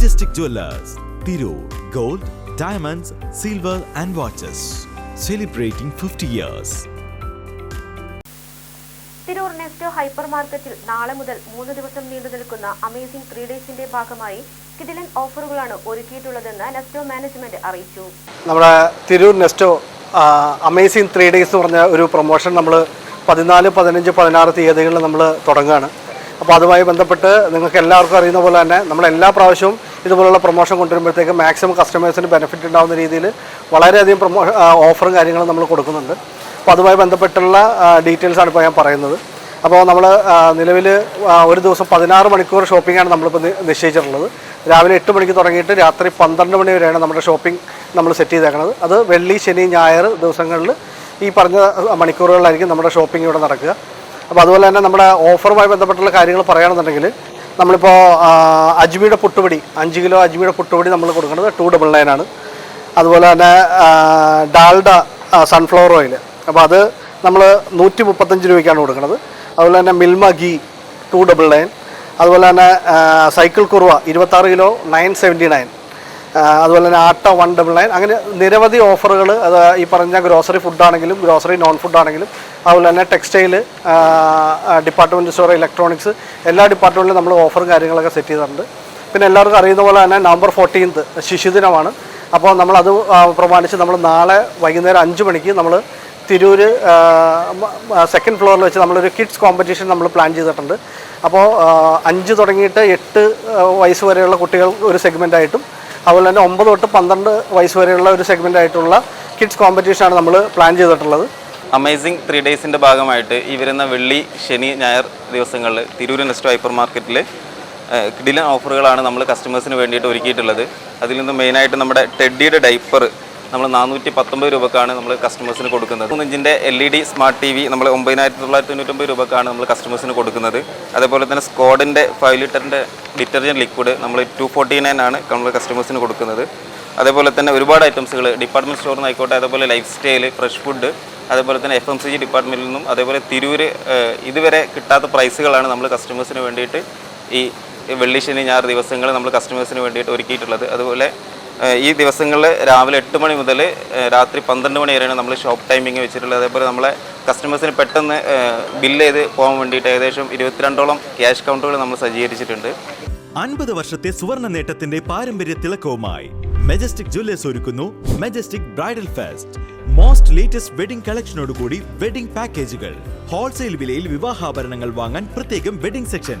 Majestic Jewellers Tirur gold diamonds silver and watches celebrating fifty years Tirur Nesto hyper മാർക്കറ്റിൽ നാളെ മുതൽ മൂന്ന് ദിവസം നീണ്ടു നിൽക്കുന്ന അമേസിംഗ് ത്രീ ഡേയ്സിന്റെ ഭാഗമായി കിടിലൻ ഓഫറുകളാണ് ഒരുക്കിയിട്ടുള്ളതെന്ന് നെസ്റ്റോ മാനേജ്മെന്റ് അറിയിച്ചു. നമ്മുടെ Tirur Nesto amazing three days എന്ന് പറഞ്ഞ ഒരു പ്രൊമോഷൻ നമ്മൾ പതിനാല് പതിനഞ്ച് പതിനാറ് തീയതികളിൽ നമ്മൾ തുടങ്ങുകയാണ്. അപ്പോൾ അതുമായി ബന്ധപ്പെട്ട് നിങ്ങൾക്ക് എല്ലാവർക്കും അറിയുന്ന പോലെ തന്നെ നമ്മൾ എല്ലാ പ്രാവശ്യവും ഇതുപോലുള്ള പ്രൊമോഷൻ കൊണ്ടുവരുമ്പോഴത്തേക്ക് മാക്സിമം കസ്റ്റമേഴ്സിന് ബെനിഫിറ്റ് ഉണ്ടാകുന്ന രീതിയിൽ വളരെയധികം പ്രൊമോ ഓഫറും കാര്യങ്ങളും നമ്മൾ കൊടുക്കുന്നുണ്ട്. അപ്പോൾ അതുമായി ബന്ധപ്പെട്ടുള്ള ഡീറ്റെയിൽസാണ് ഇപ്പോൾ ഞാൻ പറയുന്നത്. അപ്പോൾ നമ്മൾ നിലവിൽ ഒരു ദിവസം പതിനാറ് മണിക്കൂർ ഷോപ്പിംഗാണ് നമ്മളിപ്പോൾ നിശ്ചയിച്ചിട്ടുള്ളത്. രാവിലെ എട്ട് മണിക്ക് തുടങ്ങിയിട്ട് രാത്രി പന്ത്രണ്ട് മണി വരെയാണ് നമ്മുടെ ഷോപ്പിംഗ് നമ്മൾ സെറ്റ് ചെയ്തേക്കുന്നത് അത് വെള്ളി ശനി ഞായർ ദിവസങ്ങളിൽ ഈ പറഞ്ഞ മണിക്കൂറുകളിലായിരിക്കും നമ്മുടെ ഷോപ്പിംഗ് ഇവിടെ നടക്കുക. അപ്പോൾ അതുപോലെ തന്നെ നമ്മുടെ ഓഫറുമായി ബന്ധപ്പെട്ടുള്ള കാര്യങ്ങൾ പറയുകയാണെന്നുണ്ടെങ്കിൽ നമ്മളിപ്പോൾ അജ്മിയുടെ പുട്ടുപൊടി അഞ്ച് കിലോ അജ്മിയുടെ പുട്ടുപൊടി നമ്മൾ കൊടുക്കുന്നത് ടു ഡബിൾ നയൻ ആണ്. അതുപോലെ തന്നെ ഡാൽഡ സൺഫ്ലവർ ഓയിൽ അപ്പോൾ അത് നമ്മൾ നൂറ്റി മുപ്പത്തഞ്ച് രൂപയ്ക്കാണ് കൊടുക്കുന്നത്. അതുപോലെ തന്നെ Milma ghee two double nine അതുപോലെ തന്നെ സൈക്കിൾ കുറുവ ഇരുപത്താറ് കിലോ നയൻ സെവന്റി നയൻ അതുപോലെ തന്നെ ആട്ട വൺ ഡബിൾ നയൻ. അങ്ങനെ നിരവധി ഓഫറുകൾ അത് ഈ പറഞ്ഞ ഗ്രോസറി ഫുഡാണെങ്കിലും ഗ്രോസറി നോൺ ഫുഡാണെങ്കിലും അതുപോലെ തന്നെ ടെക്സ്റ്റൈൽ ഡിപ്പാർട്ട്മെന്റ് സ്റ്റോർ ഇലക്ട്രോണിക്സ് എല്ലാ ഡിപ്പാർട്ട്മെന്റിലും നമ്മൾ ഓഫർ കാര്യങ്ങളൊക്കെ സെറ്റ് ചെയ്തിട്ടുണ്ട്. പിന്നെ എല്ലാവർക്കും അറിയുന്ന പോലെ തന്നെ നവംബർ ഫോർട്ടീൻത്ത് ശിശുദിനമാണ് അപ്പോൾ നമ്മളത് പ്രമാണിച്ച് നമ്മൾ നാളെ വൈകുന്നേരം അഞ്ച് മണിക്ക് നമ്മൾ തിരൂർ സെക്കൻഡ് ഫ്ലോറിൽ വെച്ച് നമ്മളൊരു കിഡ്സ് കോമ്പറ്റീഷൻ നമ്മൾ പ്ലാൻ ചെയ്തിട്ടുണ്ട്. അപ്പോൾ അഞ്ച് തുടങ്ങിയിട്ട് എട്ട് വയസ്സ് വരെയുള്ള കുട്ടികൾ ഒരു സെഗ്മെന്റായിട്ടും അതുപോലെ തന്നെ ഒമ്പത് തൊട്ട് പന്ത്രണ്ട് വയസ്സ് വരെയുള്ള ഒരു സെഗ്മെന്റ് ആയിട്ടുള്ള കിഡ്സ് കോമ്പറ്റീഷനാണ് നമ്മൾ പ്ലാൻ ചെയ്തിട്ടുള്ളത്. അമേസിംഗ് ത്രീ ഡേയ്സിന്റെ ഭാഗമായിട്ട് ഈ വരുന്ന വെള്ളി ശനി ഞായർ ദിവസങ്ങളിൽ തിരൂർ നെസ്റ്റ് ഹൈപ്പർ മാർക്കറ്റിൽ കിടിലൻ ഓഫറുകളാണ് നമ്മൾ കസ്റ്റമേഴ്സിന് വേണ്ടിയിട്ട് ഒരുക്കിയിട്ടുള്ളത്. അതിൽ നിന്ന് മെയിനായിട്ട് നമ്മുടെ ടെഡിയുടെ ഡൈപ്പർ നമ്മൾ നാനൂറ്റി പത്തൊമ്പത് രൂപക്കാണ് നമ്മൾ കസ്റ്റമേഴ്സിന് കൊടുക്കുന്നത്. ഇഞ്ചിന്റെ L E D smart T V നമ്മൾ ഒമ്പതിനായിരത്തി തൊള്ളായിരത്തി തൊണ്ണൂറ്റൊമ്പത് രൂപക്കാണ് നമ്മൾ കസ്റ്റമേഴ്സിന് കൊടുക്കുന്നത്. അതേപോലെ തന്നെ സ്കോഡിന്റെ ഫൈവ് ലിറ്ററിന്റെ ഡിറ്റർജന്റ് ലിക്വിഡ് നമ്മൾ ടു ഫോർട്ടി നയൻ ആണ് നമ്മൾ കസ്റ്റമേഴ്സിന് കൊടുക്കുന്നത്. അതേപോലെ തന്നെ ഒരുപാട് ഐറ്റംസുകൾ ഡിപ്പാർട്ട്മെന്റ് സ്റ്റോറിൽ നിന്ന് ആയിക്കോട്ടെ അതേപോലെ ലൈഫ് സ്റ്റൈൽ ഫ്രഷ് ഫുഡ് അതേപോലെ തന്നെ എഫ് എം സി ജി ഡിപ്പാർട്ട്മെന്റിൽ നിന്നും അതേപോലെ തിരൂർ ഇതുവരെ കിട്ടാത്ത പ്രൈസുകളാണ് നമ്മൾ കസ്റ്റമേഴ്സിന് വേണ്ടിയിട്ട് ഈ വെള്ളി ശനി ഞായർ ദിവസങ്ങൾ നമ്മൾ കസ്റ്റമേഴ്സിന് വേണ്ടിയിട്ട് ഒരുക്കിയിട്ടുള്ളത്. അതുപോലെ ഈ ദിവസങ്ങളിൽ രാവിലെ എട്ട് മണി മുതൽ രാത്രി പന്ത്രണ്ട് മണി വരെയാണ് നമ്മൾ ഷോപ്പ് ടൈമിംഗ് വെച്ചിട്ടുള്ളത്. അതേപോലെ നമ്മളെ കസ്റ്റമേഴ്സിന് പെട്ടെന്ന് ബില്ല് ചെയ്ത് പോകാൻ വേണ്ടിയിട്ട് ഏകദേശം ഇരുപത്തിരണ്ടോളം ക്യാഷ് കൗണ്ടറുകൾ നമ്മൾ സജ്ജീകരിച്ചിട്ടുണ്ട്. അൻപത് വർഷത്തെ സുവർണ നേട്ടത്തിന്റെ പാരമ്പര്യ തിളക്കവുമായി മെജസ്റ്റിക് ജ്വല്ലേഴ്സ് ഒരുക്കുന്നു Majestic bridal fest most latest wedding കളക്ഷനോടുകൂടി wedding പാക്കേജുകൾ ഹോൾസെയിൽ വിലയിൽ വിവാഹാഭരണങ്ങൾ വാങ്ങാൻ പ്രത്യേകം വെഡിംഗ് സെക്ഷൻ